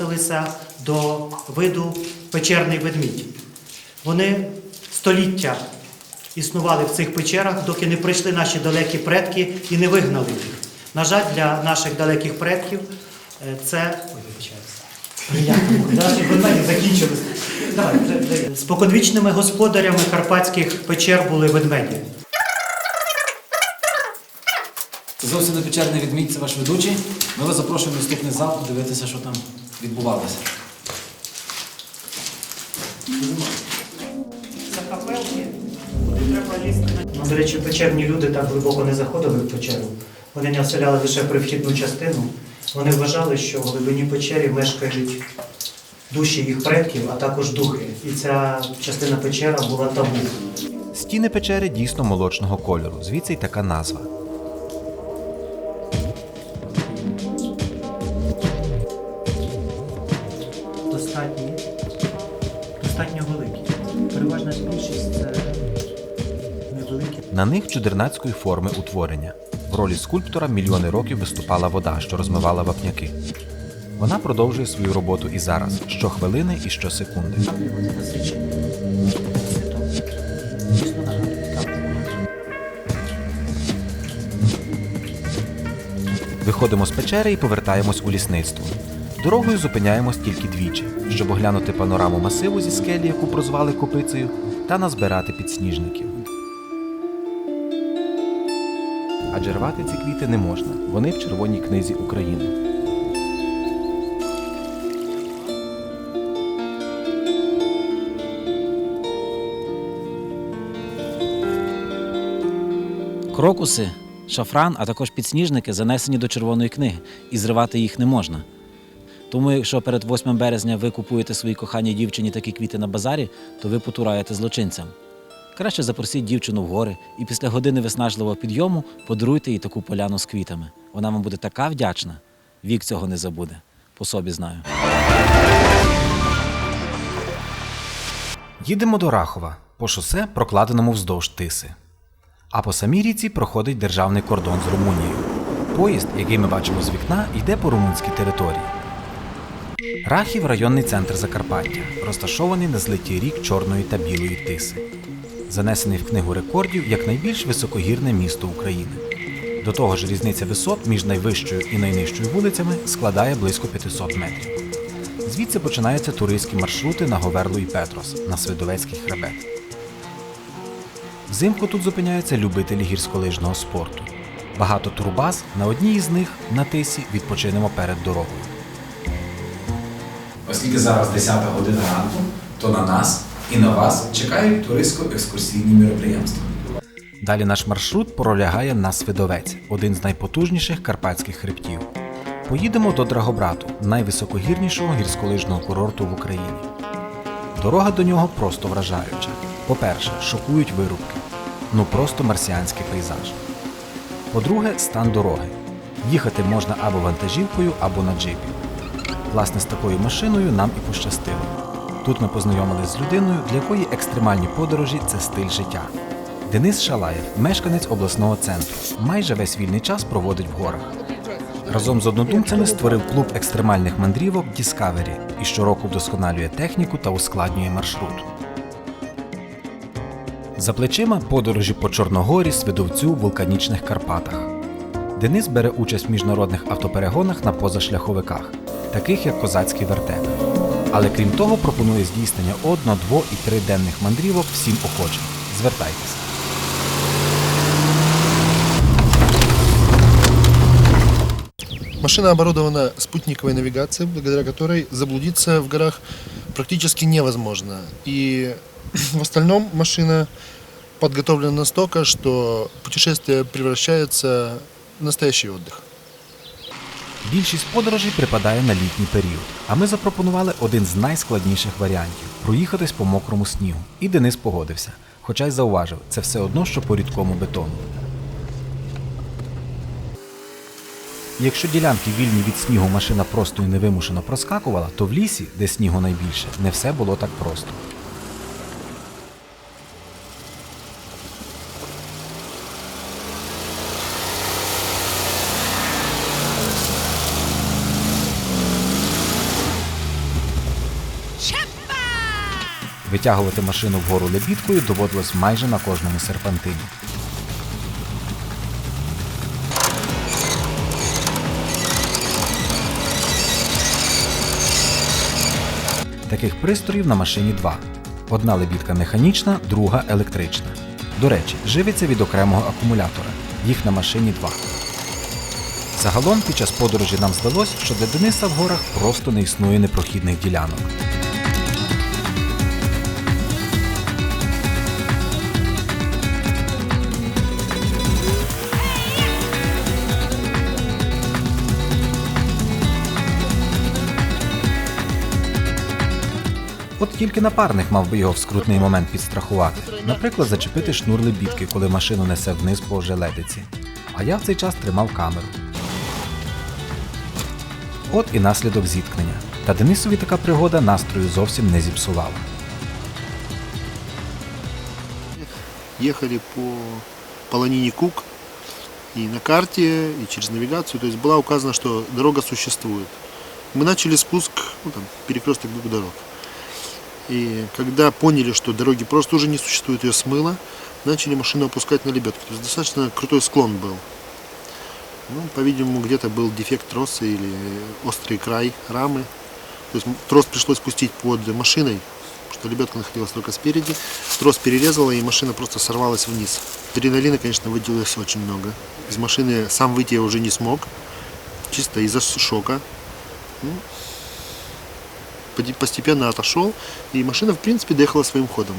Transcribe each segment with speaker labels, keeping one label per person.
Speaker 1: відносилися до виду печерний ведмідь. Вони століття існували в цих печерах, доки не прийшли наші далекі предки і не вигнали їх. На жаль, для наших далеких предків е, це. Вже. Споконвічними господарями карпатських печер були ведмеді.
Speaker 2: Зовсім не печерний відмінь, це ваш ведучий. Ми вас запрошуємо в наступний зал подивитися, що там відбувалося.
Speaker 1: Закапелки, куди треба лізти. Ну, До речі, печерні люди так глибоко не заходили в печеру. Вони не оселяли лише прихідну частину. Вони вважали, що в глибині печері мешкають душі їх предків, а також духи. І ця частина печера була табу.
Speaker 3: Стіни печери дійсно молочного кольору, звідси й така назва. На них чудернацької форми утворення. В ролі скульптора мільйони років виступала вода, що розмивала вапняки. Вона продовжує свою роботу і зараз, щохвилини і
Speaker 1: нагадують каплю.
Speaker 3: Виходимо з печери і повертаємось у лісництво. Дорогою зупиняємось тільки двічі, щоб оглянути панораму масиву зі скелі, яку прозвали копицею, та назбирати підсніжників. Адже рвати ці квіти не можна. Вони в червоній книзі України.
Speaker 2: Крокуси, шафран, а також підсніжники занесені до червоної книги, і зривати їх не можна. Тому, якщо перед 8 березня ви купуєте своїй коханій дівчині такі квіти на базарі, то ви потураєте злочинцям. Краще запросіть дівчину в гори і після години виснажливого підйому подаруйте їй таку поляну з квітами. Вона вам буде така вдячна. Вік цього не забуде. По собі знаю.
Speaker 3: Їдемо до Рахова по шосе, прокладеному вздовж тиси. А по самій ріці проходить державний кордон з Румунією. Поїзд, який ми бачимо з вікна, йде по румунській території. Рахів районний центр Закарпаття, розташований на злитій рік Чорної та Білої тиси. Занесений в книгу рекордів як найбільш високогірне місто України. До того ж, різниця висот між найвищою і найнижчою вулицями складає близько 500 метрів. Звідси починаються туристські маршрути на Говерлу і Петрос на Свидовецький хребет. Взимку тут зупиняються любителі гірськолижного спорту. Багато турбаз, на одній із них на тисі відпочинемо перед дорогою.
Speaker 4: Оскільки зараз 10 година ранку, то на нас і на вас чекають туристсько-екскурсійні міроприємства.
Speaker 3: Далі наш маршрут пролягає на Свидовець, один з найпотужніших карпатських хребтів. Поїдемо до Драгобрату, найвисокогірнішого гірськолижного курорту в Україні. Дорога до нього просто вражаюча. По-перше, шокують вирубки. Ну просто марсіанський пейзаж. По-друге, стан дороги. Їхати можна або вантажівкою, або на джипі. Власне, з такою машиною нам і пощастило. Тут ми познайомилися з людиною, для якої екстремальні подорожі це стиль життя. Денис Шалаєв, мешканець обласного центру, майже весь вільний час проводить в горах. Разом з однодумцями створив клуб екстремальних мандрівок Discovery і щороку вдосконалює техніку та ускладнює маршрут. За плечима подорожі по Чорногорі, Свидовцю, вулканічних Карпатах. Денис бере участь в міжнародних автоперегонах на позашляховиках, таких як козацький вертеп. Але крім того, пропонує здійснення одно, дво і триденних мандрівок всім охочим. Звертайтеся.
Speaker 5: Машина оборудована спутниковой навигацией, благодаря которой заблудиться в горах практически невозможно. И в остальном машина подготовлена настолько, что путешествие превращается в настоящий отдых.
Speaker 3: Більшість подорожей припадає на літній період, а ми запропонували один з найскладніших варіантів проїхатись по мокрому снігу. І Денис погодився, хоча й зауважив, це все одно, що по рідкому бетону. Якщо ділянки вільні від снігу машина просто і невимушено проскакувала, то в лісі, де снігу найбільше, не все було так просто. Витягувати машину вгору лебідкою доводилось майже на кожному серпантині. Таких пристроїв на машині два. Одна лебідка механічна, друга електрична. До речі, живиться від окремого акумулятора. Їх на машині два. Загалом під час подорожі нам здалось, що для Дениса в горах просто не існує непрохідних ділянок. От тільки напарник мав би його в скрутний момент підстрахувати. Наприклад, зачепити шнур лебідки, коли машину несе вниз по желедиці. А я в цей час тримав камеру. От і наслідок зіткнення. Та Денисові така пригода настрою зовсім не зіпсувала.
Speaker 5: Ехали по полонине Кук, и на карте, и через навигацию, то есть была указано, что дорога существует. Мы начали спуск, ну, там, перекресток двух дорог. И когда поняли, что дороги просто уже не существует, ее смыло, начали машину опускать на лебедку. То есть достаточно крутой склон был. Ну, по-видимому, где-то был дефект троса или острый край рамы. То есть трос пришлось пустить под машиной, что лебедка находилась только спереди. Трос перерезала, и машина просто сорвалась вниз. Адреналина, конечно, выделилось очень много. Из машины сам выйти я уже не смог, чисто из-за шока. Ну, постепенно отошел, и машина, в принципе, доехала своим ходом.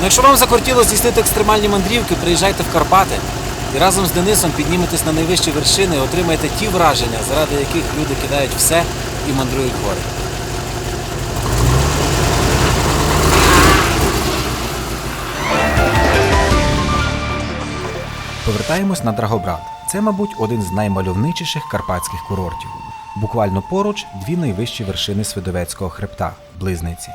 Speaker 2: Ну, якщо вам закортіло здійснити екстремальні мандрівки, приїжджайте в Карпати і разом з Денисом підніметесь на найвищі вершини і отримаєте ті враження, заради яких люди кидають все і мандрують гори.
Speaker 3: Повертаємось на Драгобрат. Це, мабуть, один з наймальовничіших карпатських курортів. Буквально поруч дві найвищі вершини Свидовецького хребта близниці.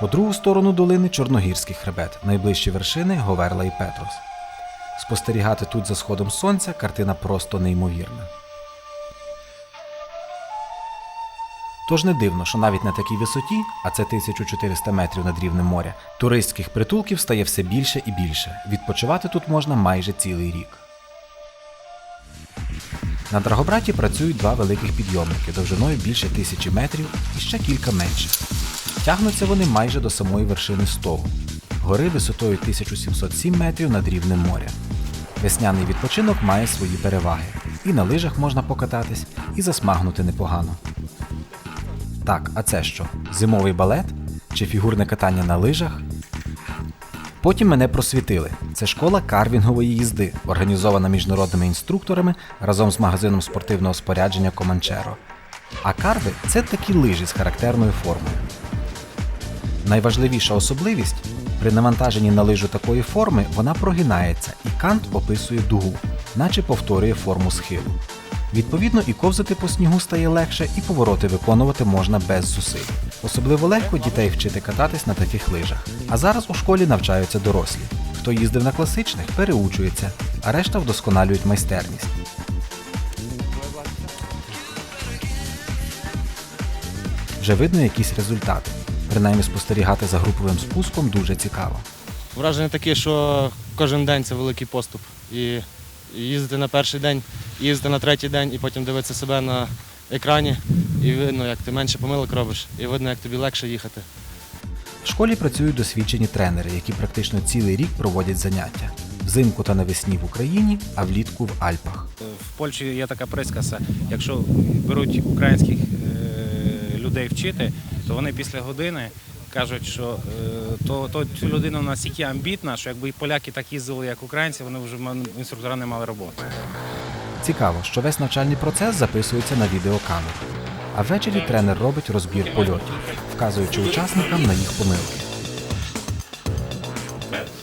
Speaker 3: По другу сторону долини Чорногірський хребет, найближчі вершини Говерла і Петрос. Спостерігати тут за сходом сонця картина просто неймовірна. Тож не дивно, що навіть на такій висоті, а це 1400 метрів над рівнем моря, туристських притулків стає все більше і більше. Відпочивати тут можна майже цілий рік. На Драгобраті працюють два великих підйомники довжиною більше тисячі метрів і ще кілька менших. Тягнуться вони майже до самої вершини Стогу, гори висотою 1707 метрів над рівнем моря. Весняний відпочинок має свої переваги. І на лижах можна покататись, і засмагнути непогано. Так, а це що? Зимовий балет? Чи фігурне катання на лижах? Потім мене просвітили. Це школа карвінгової їзди, організована міжнародними інструкторами разом з магазином спортивного спорядження Команчеро. А карви це такі лижі з характерною формою. Найважливіша особливість при навантаженні на лижу такої форми вона прогинається, і кант описує дугу, наче повторює форму схилу. Відповідно, і ковзати по снігу стає легше, і повороти виконувати можна без зусиль. Особливо легко дітей вчити кататись на таких лижах. А зараз у школі навчаються дорослі. Хто їздив на класичних, переучується, а решта вдосконалюють майстерність. Вже видно якісь результати. Принаймні спостерігати за груповим спуском дуже цікаво.
Speaker 6: Враження таке, що кожен день це великий поступ. І їздити на перший день, їздити на третій день і потім дивитися себе на екрані, і видно, як ти менше помилок робиш, і видно, як тобі легше їхати.
Speaker 3: В школі працюють досвідчені тренери, які практично цілий рік проводять заняття взимку та навесні в Україні, а влітку в Альпах.
Speaker 7: В Польщі є така присказка, якщо беруть українських е, людей вчити, то вони після години кажуть, що е, то, то цю людина настільки амбітна, що якби і поляки так їздили, як українці, вони вже інструктора не мали роботи.
Speaker 3: Цікаво, що весь навчальний процес записується на відеокамеру. А ввечері тренер робить розбір польотів, вказуючи учасникам на їх помилки.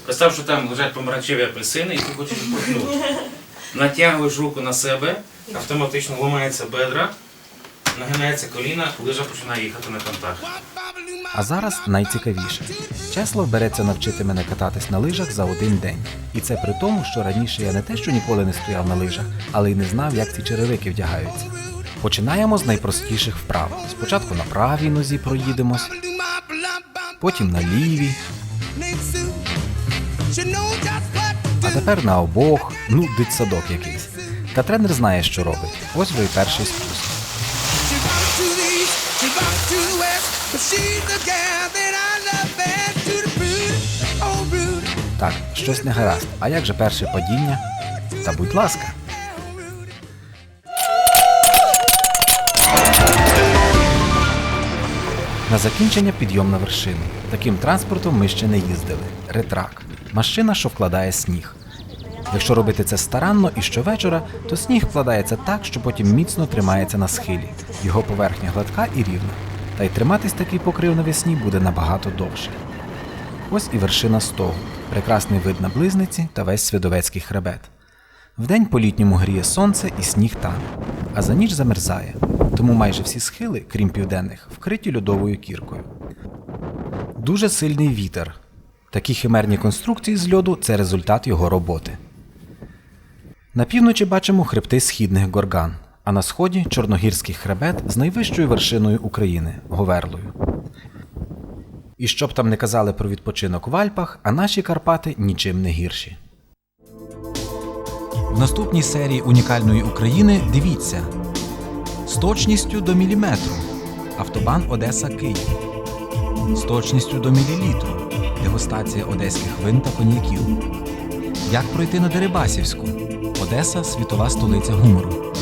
Speaker 7: Представ, що там лежать помаранчеві апельсини, і ти хочеш проткнути. Натягуєш руку на себе, автоматично ламається бедра, нагинається коліна, лижа починає їхати на контакт.
Speaker 3: А зараз найцікавіше. Чеслав береться навчити мене кататись на лижах за один день. І це при тому, що раніше я не те, що ніколи не стояв на лижах, але й не знав, як ці черевики вдягаються. Починаємо з найпростіших вправ. Спочатку на правій нозі проїдемось, потім на лівій, а тепер на обох, ну, дитсадок якийсь. Та тренер знає, що робить. Ось ви перший спуск. Так, щось не гаразд. А як же перше падіння? Та будь ласка. На закінчення підйом на вершину. Таким транспортом ми ще не їздили. Ретрак. Машина, що вкладає сніг. Якщо робити це старанно і щовечора, то сніг вкладається так, що потім міцно тримається на схилі. Його поверхня гладка і рівна. Та й триматись такий покрив навесні буде набагато довше. Ось і вершина стогу, прекрасний вид на близниці та весь свідовецький хребет. Вдень по літньому гріє сонце і сніг тане, а за ніч замерзає, тому майже всі схили, крім південних, вкриті льодовою кіркою. Дуже сильний вітер. Такі химерні конструкції з льоду це результат його роботи. На півночі бачимо хребти східних горган, а на сході чорногірський хребет з найвищою вершиною України Говерлою. І щоб там не казали про відпочинок в Альпах, а наші Карпати нічим не гірші.
Speaker 2: В наступній серії унікальної України дивіться з точністю до міліметру. Автобан Одеса Київ. З точністю до мілілітру. Дегустація одеських вин та коньяків. Як пройти на Дерибасівську? Одеса світова столиця гумору.